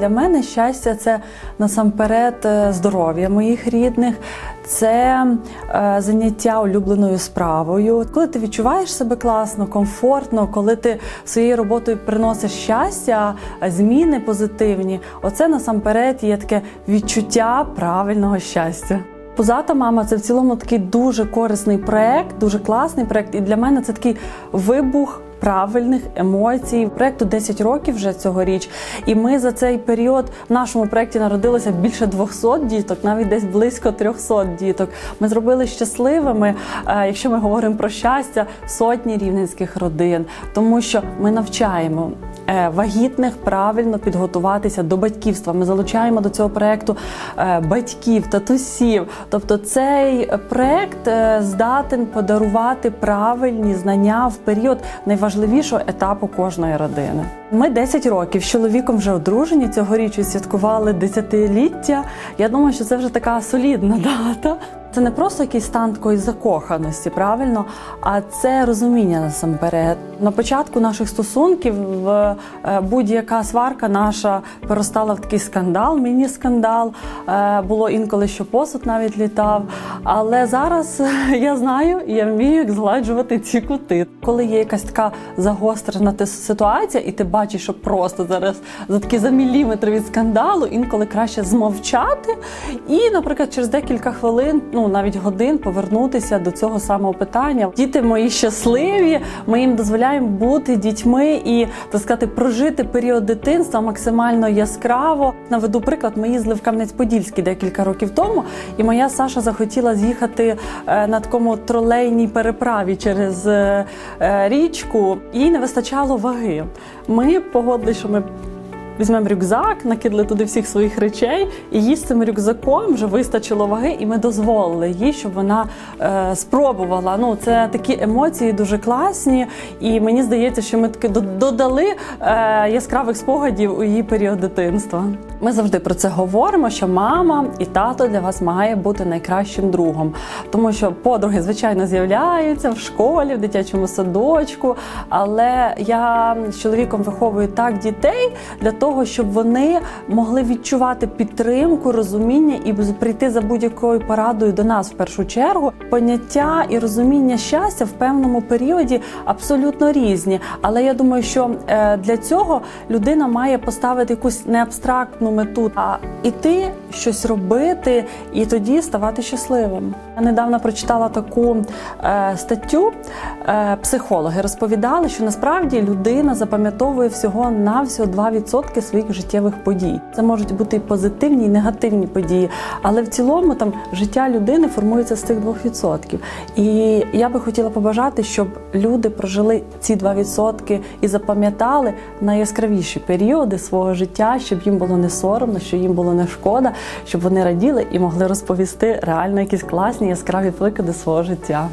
Для мене щастя це насамперед е, здоров'я моїх рідних, це е, заняття улюбленою справою. Коли ти відчуваєш себе класно, комфортно, коли ти своєю роботою приносиш щастя, зміни позитивні, оце насамперед є таке відчуття правильного щастя. Позата мама це в цілому такий дуже корисний проект, дуже класний проект. І для мене це такий вибух правильних емоцій. Проекту 10 років вже цьогоріч. І ми за цей період в нашому проєкті народилося більше 200 діток, навіть десь близько 300 діток. Ми зробили щасливими, е, якщо ми говоримо про щастя, сотні рівненських родин, тому що ми навчаємо. Е, Вагітних правильно підготуватися до батьківства. Ми залучаємо до цього проекту е, батьків, татусів. Тобто, цей проект е, здатен подарувати правильні знання в період найважливішого етапу кожної родини. Ми 10 років з чоловіком вже одружені. Цьогоріч святкували десятиліття. Я думаю, що це вже така солідна дата. Це не просто якийсь стан такої закоханості, правильно, а це розуміння насамперед. На початку наших стосунків е, будь-яка сварка наша перестала в такий скандал, міні-скандал. Е, Було інколи, що посуд навіть літав. Але зараз я знаю і я вмію як згладжувати ці кути. Коли є якась така загострена ситуація, і ти бачиш, що просто зараз за такі за міліметр від скандалу, інколи краще змовчати і, наприклад, через декілька хвилин, ну навіть годин, повернутися до цього самого питання. Діти мої щасливі. Ми їм дозволяємо бути дітьми і так сказати, прожити період дитинства максимально яскраво. Наведу приклад, ми їздили в Кам'янець-Подільський декілька років тому, і моя Саша захотіла з'їхати е, на такому тролейній переправі через е, е, річку. Їй не вистачало ваги. Ми погодили, що ми Візьмемо рюкзак, накидали туди всіх своїх речей, і їй з цим рюкзаком вже вистачило ваги, і ми дозволили їй, щоб вона е, спробувала. Ну, це такі емоції дуже класні, і мені здається, що ми таки додали е, яскравих спогадів у її період дитинства. Ми завжди про це говоримо, що мама і тато для вас має бути найкращим другом, тому що подруги, звичайно, з'являються в школі, в дитячому садочку. Але я з чоловіком виховую так дітей для того, щоб вони могли відчувати підтримку, розуміння і прийти за будь-якою порадою до нас в першу чергу. Поняття і розуміння щастя в певному періоді абсолютно різні. Але я думаю, що е, для цього людина має поставити якусь не абстрактну мету, а іти щось робити і тоді ставати щасливим. Я недавно прочитала таку е, статтю. Е, психологи розповідали, що насправді людина запам'ятовує всього на всього 2% своїх життєвих подій. Це можуть бути і позитивні, і негативні події, але в цілому там життя людини формується з цих 2%. І я би хотіла побажати, щоб люди прожили ці 2% і запам'ятали найяскравіші періоди свого життя, щоб їм було не соромно, що їм було не шкода, щоб вони раділи і могли розповісти реально якісь класні яскраві приклади свого життя.